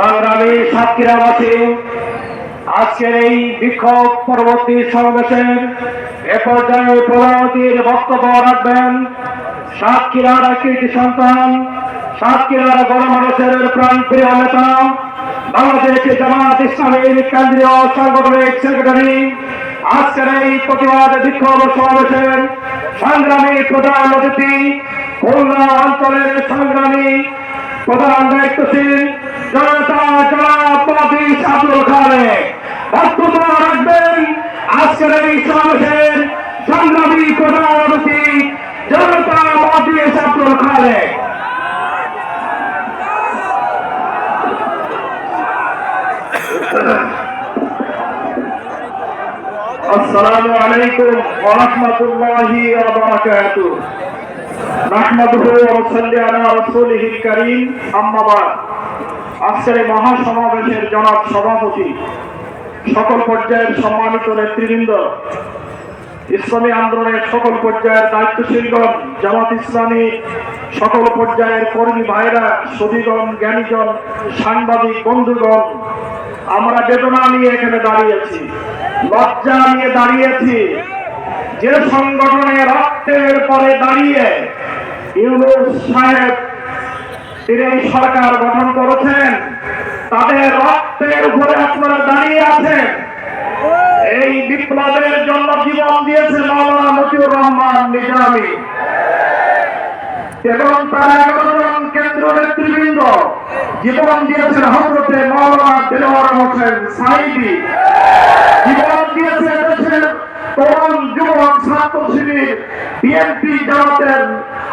সংগ্রামী সাতক্ষীরাবাসী, আজকের এই বিক্ষোভ পরবর্তী সমাবেশের এ পর্যায়ে প্রধানমন্ত্রীর বক্তব্য রাখবেন সাতক্ষীরার কৃতি সন্তান, সাতক্ষীরার গণমানুষের প্রাণ প্রিয় নেতা, বাংলাদেশ জামাত ইসলামীর কেন্দ্রীয় সাংগঠনিক সেক্রেটারি। আজকের এই প্রতিবাদ বিক্ষোভ সমাবেশের সংগ্রামী প্রধান অতিথি, খুলনা অঞ্চলের সংগ্রামী প্রধান দায়িত্বশীল জনতা জনাব মহাদিস আব্দুল খালেক বক্তব্য রাখবেন আজকের এই সমাবেশের সংগ্রামী প্রধান অতিথি জনতা মহাদিস আব্দুল খালেক السلام عليكم ورحمة الله وبركاته نحمده ونصلي على رسوله الكريم أما بعد আজকের এই মহাসমাবেশের জনাব সভাপতি, সকল পর্যায়ের সম্মানিত নেতৃবৃন্দ, ইসলামী আন্দোলনের সকল পর্যায়ের দায়িত্বশীলগণ, জামাত ইসলামী, সকল পর্যায়ের কর্মী ভাইরা সদীগণ জ্ঞানীগণ, সাংবাদিক, বন্ধুগণ, আমরা বেদনা নিয়ে এখানে দাঁড়িয়েছি লজ্জা নিয়ে দাঁড়িয়েছি যে সংগঠনে রক্তের পরে দাঁড়িয়ে ইউনুস সাহেব তিনি সরকার গঠন করেছেন, তাদের রক্তের উপরে আপনারা দাঁড়িয়ে আছেন। এই বিপ্লবের জন্য জীবন দিয়েছে মাওলানা মতিউর রহমান নিজামী। এবং তার এগারো কেন্দ্র নেতৃবৃন্দ। জীবন দিয়েছেন হজরতে মাওলানা দেলোয়ার হোসেন সাইদি জীবন দিয়েছে দেশের তরুণ যুবক ছাত্র শিবির বিএনপি জামাতের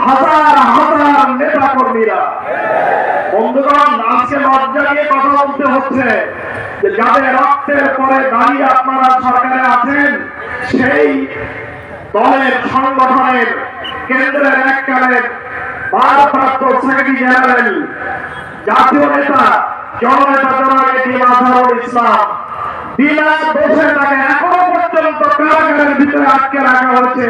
হাজার হাজার নেতা কর্মীরা। বন্ধুগণ, আজকে লজ্জা কথা বলতে হচ্ছে যে যাদের রক্তের পরে দাঁড়িয়ে আপনারা সরকারে আছেন, সেই দলের সংগঠনের কেন্দ্রের এককালের ভারপ্রাপ্ত সেক্রেটারি জেনারেল, জাতীয় নেতা, জননেতা জনাব এটি আজহারুল ইসলাম। বিনা দোষে তাকে এখনও পর্যন্ত কারাগারের ভিতরে আটকে রাখা হয়েছে।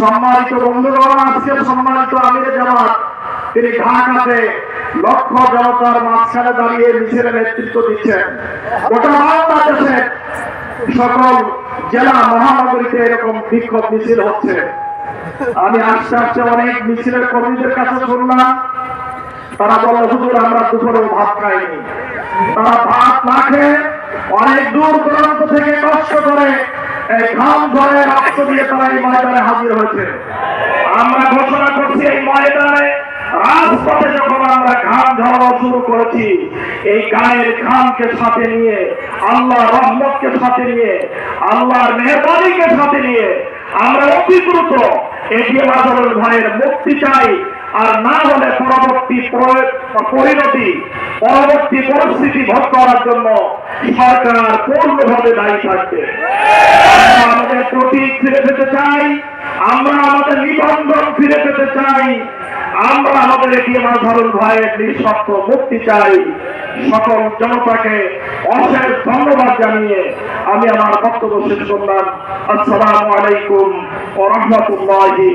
সম্মানিত বন্ধুগণ আজকে সম্মানিত আমিরে জামাত, তিনি ঢাকাতে লক্ষ জনতার মাঝখানে দাঁড়িয়ে মিছিলের নেতৃত্ব দিচ্ছেন। গোটা বাংলাদেশের সকল জেলা মহানগরীতে এরকম বিক্ষোভ মিছিল হচ্ছে। আমি আস্তে আস্তে অনেক মিছিলের কর্মীদের কাছে শুনলাম। তারা বলল, হুজুর, আমরা দুপুরে ভাত খাইনি। তারা ভাত না খেয়ে অনেক দূর দূরান্ত থেকে কষ্ট করে এই ঘাম ধরে রক্ত দিয়ে তারা এই ময়দানে হাজির হয়েছে। আমরা ঘোষণা করছি, এই ময়দানে রাজপথে যখন আমরা ঘাম ঝরানো শুরু করেছি, এই গায়ের ঘামকে সাথে নিয়ে, আল্লাহ রহমতকে সাথে নিয়ে, আল্লাহর মেহরবানিকে সাথে নিয়ে আমরা অতি দ্রুত এটিএম আজরুল ভাইয়ের মুক্তি চাই। আর না হলে পরবর্তী প্র- পরিণতি, পরবর্তী পরিস্থিতি ভোগ করার জন্য সরকার পূর্ণভাবে দায়ী থাকবে। আমাদের প্রতীক ফিরে পেতে চাই। আমরা আমাদের নিবন্ধন ফিরে পেতে চাই। আমরা আমাদের এটিএম আজহারুল ভাইয়ের নিঃস্বার্থ মুক্তি চাই। সকল জনতাকে অশেষ ধন্যবাদ জানিয়ে আমি আমার বক্তব্য শেষ করলাম। আসসালামু আলাইকুম ও রহমতুল্লাহি